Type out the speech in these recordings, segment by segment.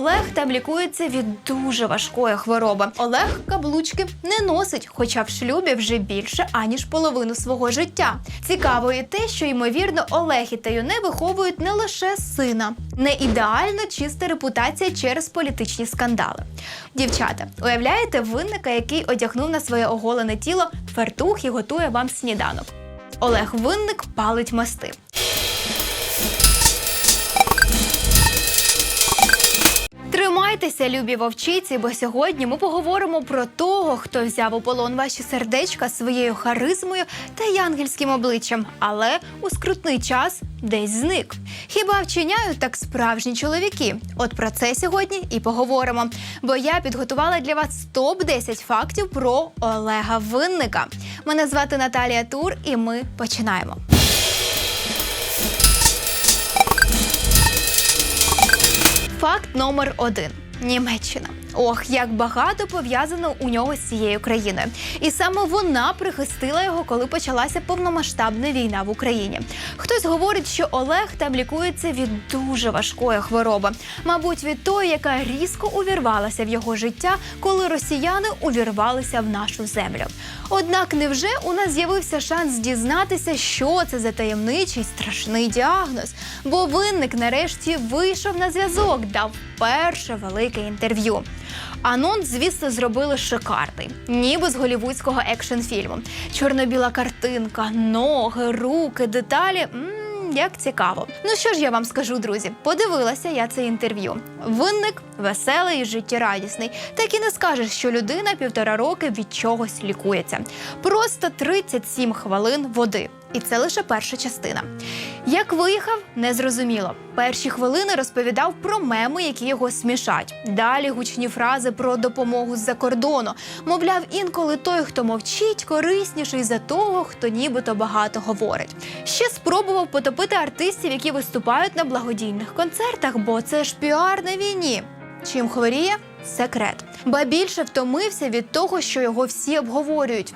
Олег там лікується від дуже важкої хвороби. Олег каблучки не носить, хоча в шлюбі вже більше аніж половину свого життя. Цікаво і те, що ймовірно Олег і Таюне виховують не лише сина, не ідеально чиста репутація через політичні скандали. Дівчата, уявляєте винника, який одягнув на своє оголене тіло фартух і готує вам сніданок. Олег Винник палить мости. Тримайтеся, любі вовчиці, бо сьогодні ми поговоримо про того, хто взяв у полон ваші сердечка своєю харизмою та янгельським обличчям, але у скрутний час десь зник. Хіба вчиняють так справжні чоловіки? От про це сьогодні і поговоримо. Бо я підготувала для вас топ 10 фактів про Олега Винника. Мене звати Наталія Тур, і ми починаємо. Факт номер один. Німеччина. Ох, як багато пов'язано у нього з цією країною. І саме вона прихистила його, коли почалася повномасштабна війна в Україні. Хтось говорить, що Олег там лікується від дуже важкої хвороби, мабуть, від тої, яка різко увірвалася в його життя, коли росіяни увірвалися в нашу землю. Однак, невже у нас з'явився шанс дізнатися, що це за таємничий страшний діагноз? Бо винник нарешті вийшов на зв'язок, дав перше велике інтерв'ю. Анонс, звісно, зробили шикарний, ніби з голівудського екшн-фільму. Чорно-біла картинка, ноги, руки, деталі. як цікаво. Ну що ж я вам скажу, друзі? Подивилася я це інтерв'ю. Винник веселий і життєрадісний. Так і не скажеш, що людина півтора роки від чогось лікується. Просто 37 хвилин води. І це лише перша частина. Як виїхав, незрозуміло. Перші хвилини розповідав про меми, які його смішать. Далі гучні фрази про допомогу з-за кордону. Мовляв, інколи той, хто мовчить, корисніший за того, хто нібито багато говорить. Ще спробував потопити артистів, які виступають на благодійних концертах, бо це ж піар на війні. Чим хворіє секрет. Ба більше втомився від того, що його всі обговорюють.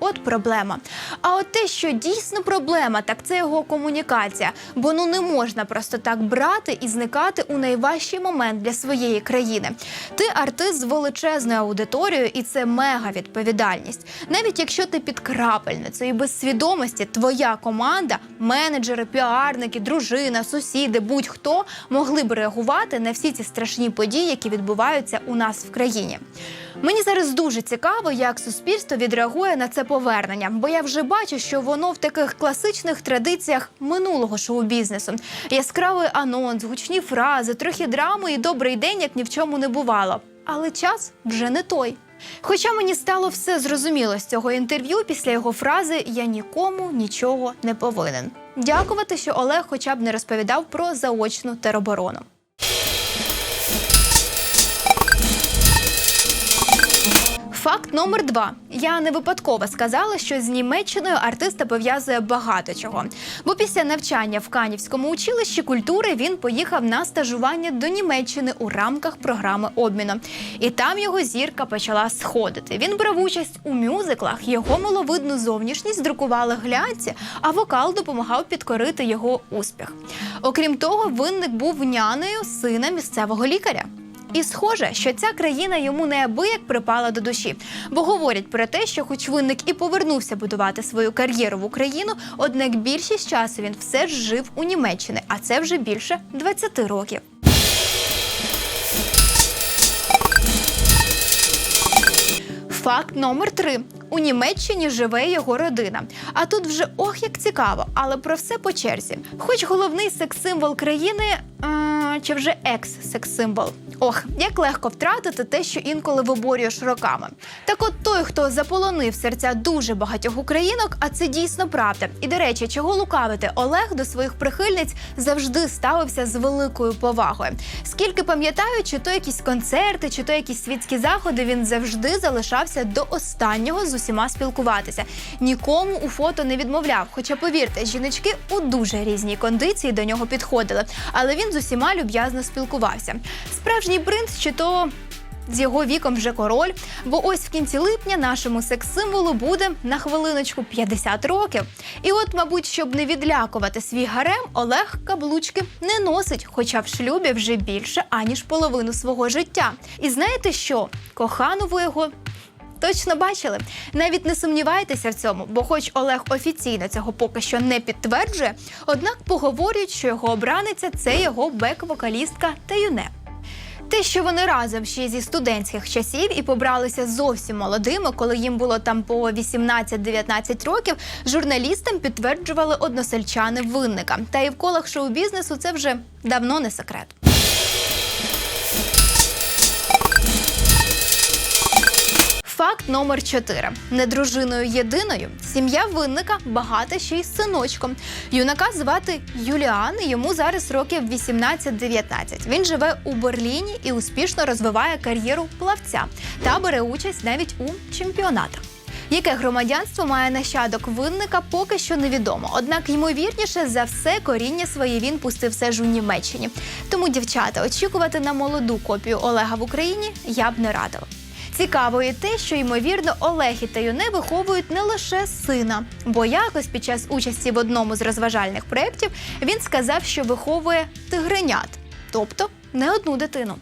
От проблема. А от те, що дійсно проблема, так це його комунікація. Бо ну не можна просто так брати і зникати у найважчий момент для своєї країни. Ти артист з величезною аудиторією, і це мега відповідальність. Навіть якщо ти під крапельницею і без свідомості, твоя команда, менеджери, піарники, дружина, сусіди, будь-хто могли б реагувати на всі ці страшні події, які відбуваються у нас в країні. Мені зараз дуже цікаво, як суспільство відреагує на це повернення, бо я вже бачу, що воно в таких класичних традиціях минулого шоу-бізнесу. Яскравий анонс, гучні фрази, трохи драми і добрий день, як ні в чому не бувало. Але час вже не той. Хоча мені стало все зрозуміло з цього інтерв'ю після його фрази Я нікому нічого не повинен. Дякувати, що Олег хоча б не розповідав про заочну тероборону. Факт номер два. Я не випадково сказала, що з Німеччиною артиста пов'язує багато чого. Бо після навчання в Канівському училищі культури він поїхав на стажування до Німеччини у рамках програми обміну. І там його зірка почала сходити. Він брав участь у мюзиклах, його миловидну зовнішність друкували глянці, а вокал допомагав підкорити його успіх. Окрім того, винник був нянею сина місцевого лікаря. І схоже, що ця країна йому неабияк припала до душі, бо говорять про те, що, хоч винник і повернувся будувати свою кар'єру в Україну, однак більшість часу він все ж жив у Німеччині, а це вже більше 20 років. Факт номер три: у Німеччині живе його родина. А тут вже ох як цікаво, але про все по черзі. Хоч головний секс-символ країни, е, чи вже екс-секс-символ. Ох, як легко втратити те, що інколи виборюєш роками. Так от той, хто заполонив серця дуже багатьох українок, а це дійсно правда. І до речі, чого лукавити, Олег до своїх прихильниць завжди ставився з великою повагою. Скільки пам'ятаю, чи то якісь концерти, чи то якісь світські заходи, він завжди залишався до останнього з усіма спілкуватися. Нікому у фото не відмовляв. Хоча, повірте, жіночки у дуже різній кондиції до нього підходили, але він з усіма люб'язно спілкувався. Справжній принц чи то з його віком вже король. Бо ось в кінці липня нашому секс-символу буде на хвилиночку 50 років. І от, мабуть, щоб не відлякувати свій гарем, Олег каблучки не носить, хоча в шлюбі вже більше аніж половину свого життя. І знаєте що? Кохану ви його Точно бачили. Навіть не сумнівайтеся в цьому, бо, хоч Олег офіційно цього поки що не підтверджує, однак поговорюють, що його обраниця це його бек-вокалістка Таюне. Те, що вони разом ще зі студентських часів і побралися зовсім молодими, коли їм було там по 18-19 років, журналістам підтверджували односельчани винника. Та і в колах шоу-бізнесу це вже давно не секрет. Номер 4. Не дружиною єдиною. Сім'я винника багата ще й синочком. Юнака звати Юліан. Йому зараз років 18-19. Він живе у Берліні і успішно розвиває кар'єру плавця та бере участь навіть у чемпіонатах. Яке громадянство має нащадок винника, поки що невідомо. Однак, ймовірніше за все, коріння своє він пустив все ж у Німеччині. Тому, дівчата, очікувати на молоду копію Олега в Україні я б не радила. Цікаво і те, що ймовірно Олег і Таюне виховують не лише сина, бо якось під час участі в одному з розважальних проєктів він сказав, що виховує тигренят, тобто не одну дитину.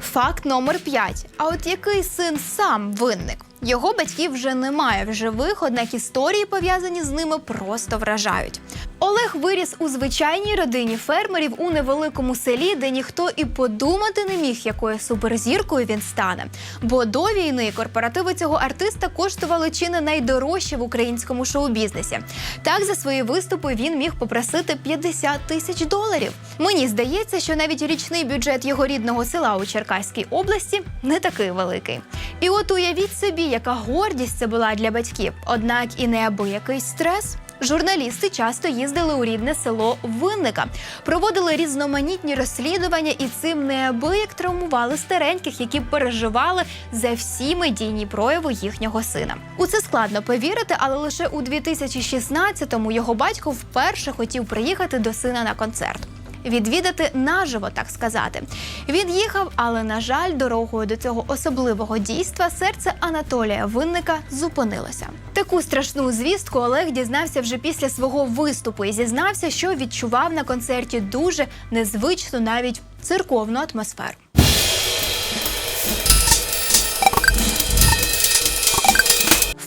Факт номер 5. А от який син сам винник? Його батьків вже немає в живих, однак історії, пов'язані з ними, просто вражають. Олег виріс у звичайній родині фермерів у невеликому селі, де ніхто і подумати не міг, якою суперзіркою він стане. Бо до війни корпоративи цього артиста коштували чи не найдорожче в українському шоу-бізнесі. Так за свої виступи він міг попросити 50 тисяч доларів. Мені здається, що навіть річний бюджет його рідного села у Черкаській області не такий великий. І от уявіть собі, яка гордість це була для батьків, однак і неабиякий стрес. Журналісти часто їздили у рідне село Винника, проводили різноманітні розслідування і цим неабияк травмували стареньких, які переживали за всі медійні прояви їхнього сина. У це складно повірити, але лише у 2016-му його батько вперше хотів приїхати до сина на концерт відвідати наживо, так сказати. Він їхав, але на жаль, дорогою до цього особливого дійства серце Анатолія Винника зупинилося. Таку страшну звістку Олег дізнався вже після свого виступу і зізнався, що відчував на концерті дуже незвичну, навіть церковну атмосферу.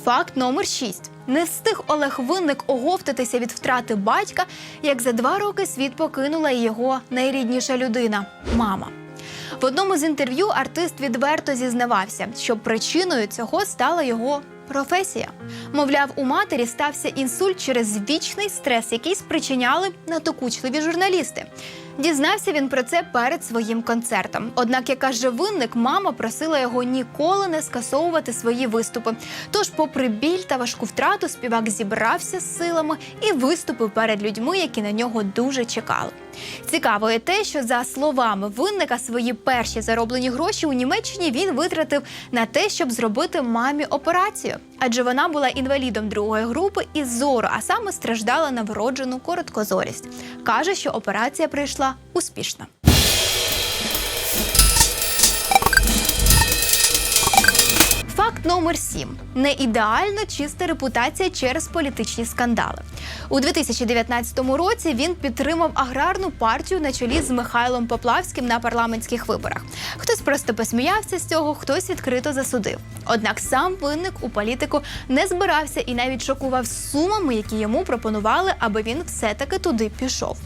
Факт номер 6. Не встиг Олег Винник оговтатися від втрати батька, як за два роки світ покинула його найрідніша людина мама. В одному з інтерв'ю артист відверто зізнавався, що причиною цього стала його професія. Мовляв, у матері стався інсульт через вічний стрес, який спричиняли надокучливі журналісти. Дізнався він про це перед своїм концертом. Однак, як каже винник, мама просила його ніколи не скасовувати свої виступи. Тож, попри біль та важку втрату, співак зібрався з силами і виступив перед людьми, які на нього дуже чекали. Цікаво і те, що за словами винника свої перші зароблені гроші у Німеччині він витратив на те, щоб зробити мамі операцію, адже вона була інвалідом другої групи і зору, а саме страждала на вроджену короткозорість. каже, що операція прийшла успішно. Факт номер 7. не ідеально чиста репутація через політичні скандали. У 2019 році він підтримав аграрну партію на чолі з Михайлом Поплавським на парламентських виборах. Хтось просто посміявся з цього, хтось відкрито засудив. Однак сам винник у політику не збирався і навіть шокував сумами, які йому пропонували, аби він все-таки туди пішов.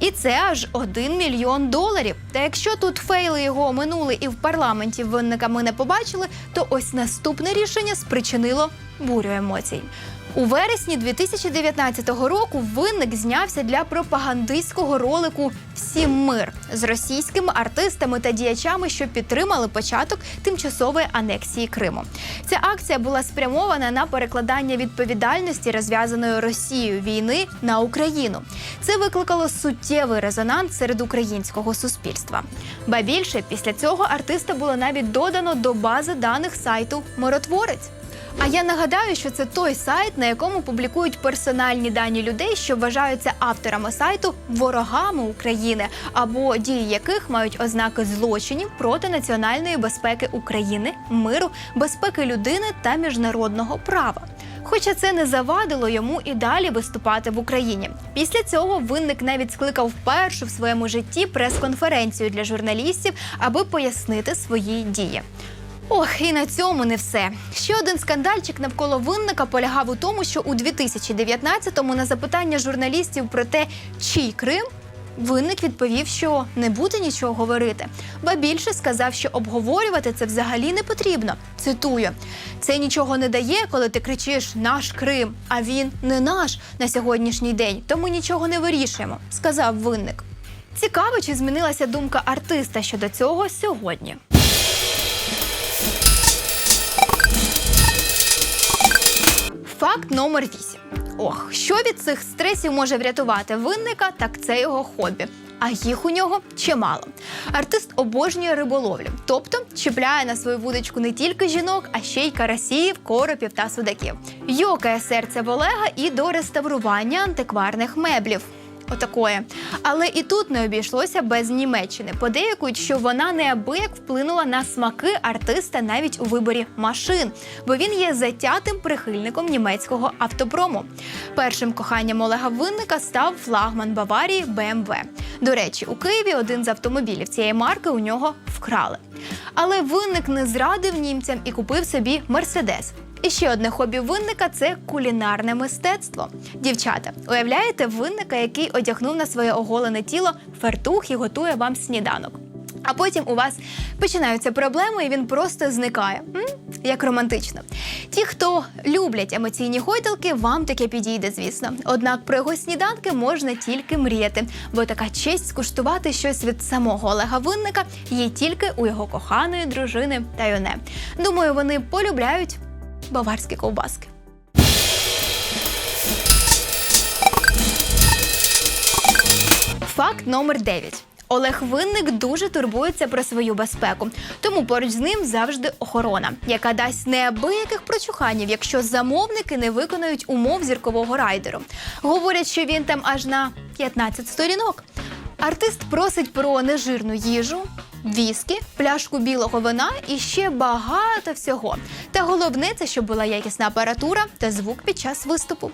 І це аж один мільйон доларів. Та якщо тут фейли його оминули і в парламенті винника ми не побачили, то ось наступне рішення спричинило бурю емоцій. У вересні 2019 року винник знявся для пропагандистського ролику Всім мир з російськими артистами та діячами, що підтримали початок тимчасової анексії Криму. Ця акція була спрямована на перекладання відповідальності розв'язаної Росією війни на Україну. Це викликало суттєвий резонанс серед українського суспільства. Ба більше після цього артиста було навіть додано до бази даних сайту Миротворець. А я нагадаю, що це той сайт, на якому публікують персональні дані людей, що вважаються авторами сайту ворогами України, або дії яких мають ознаки злочинів проти національної безпеки України, миру, безпеки людини та міжнародного права. Хоча це не завадило йому і далі виступати в Україні. Після цього винник навіть скликав вперше в своєму житті прес-конференцію для журналістів, аби пояснити свої дії. Ох, і на цьому не все. Ще один скандальчик навколо винника полягав у тому, що у 2019-му на запитання журналістів про те, чий Крим. Винник відповів, що не буде нічого говорити, ба більше сказав, що обговорювати це взагалі не потрібно. Цитую: це нічого не дає, коли ти кричиш наш Крим, а він не наш на сьогоднішній день, тому нічого не вирішуємо, сказав винник. Цікаво, чи змінилася думка артиста щодо цього сьогодні. Факт номер 8. Ох, що від цих стресів може врятувати винника, так це його хобі. А їх у нього чимало. Артист обожнює риболовлю, тобто чіпляє на свою вудочку не тільки жінок, а ще й карасів, коропів та судаків. Йокає серце в Олега і до реставрування антикварних меблів. Отакої. Але і тут не обійшлося без Німеччини. Подейкують, що вона неабияк вплинула на смаки артиста навіть у виборі машин, бо він є затятим прихильником німецького автопрому. Першим коханням Олега Винника став флагман Баварії BMW. До речі, у Києві один з автомобілів цієї марки у нього вкрали. Але винник не зрадив німцям і купив собі Мерседес. І ще одне хобі винника це кулінарне мистецтво. Дівчата, уявляєте винника, який одягнув на своє оголене тіло фартух і готує вам сніданок. А потім у вас починаються проблеми, і він просто зникає. М? Як романтично. Ті, хто люблять емоційні гойдалки, вам таке підійде, звісно. Однак про його сніданки можна тільки мріяти, бо така честь скуштувати щось від самого Олега Винника є тільки у його коханої дружини Тайоне. Думаю, вони полюбляють баварські ковбаски. Факт номер 9. Олег Винник дуже турбується про свою безпеку, тому поруч з ним завжди охорона, яка дасть неабияких прочуханів, якщо замовники не виконають умов зіркового райдеру. Говорять, що він там аж на 15 сторінок. Артист просить про нежирну їжу, віскі, пляшку білого вина і ще багато всього. Та головне це, щоб була якісна апаратура та звук під час виступу.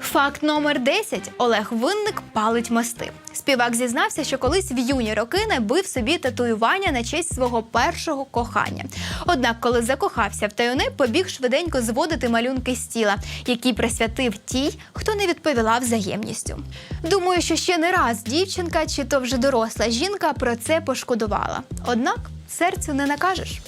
Факт номер 10. Олег Винник палить мости. Співак зізнався, що колись в юні роки набив собі татуювання на честь свого першого кохання. Однак, коли закохався в таюни, побіг швиденько зводити малюнки з тіла, які присвятив тій, хто не відповіла взаємністю. Думаю, що ще не раз дівчинка, чи то вже доросла жінка про це пошкодувала. Однак серцю не накажеш.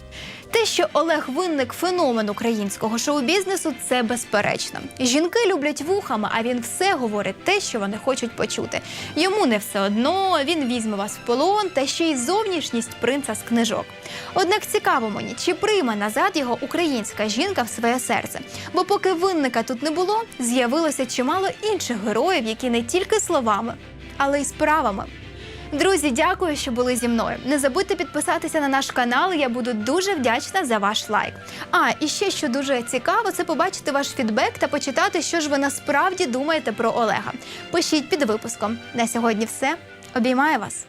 Те, що Олег Винник феномен українського шоу-бізнесу, це безперечно. Жінки люблять вухами, а він все говорить те, що вони хочуть почути. Йому не все одно, він візьме вас в полон та ще й зовнішність принца з книжок. Однак цікаво мені, чи прийме назад його українська жінка в своє серце. Бо поки винника тут не було, з'явилося чимало інших героїв, які не тільки словами, але й справами. Друзі, дякую, що були зі мною. Не забудьте підписатися на наш канал. Я буду дуже вдячна за ваш лайк. А і ще що дуже цікаво, це побачити ваш фідбек та почитати, що ж ви насправді думаєте про Олега. Пишіть під випуском. На сьогодні все. Обіймаю вас.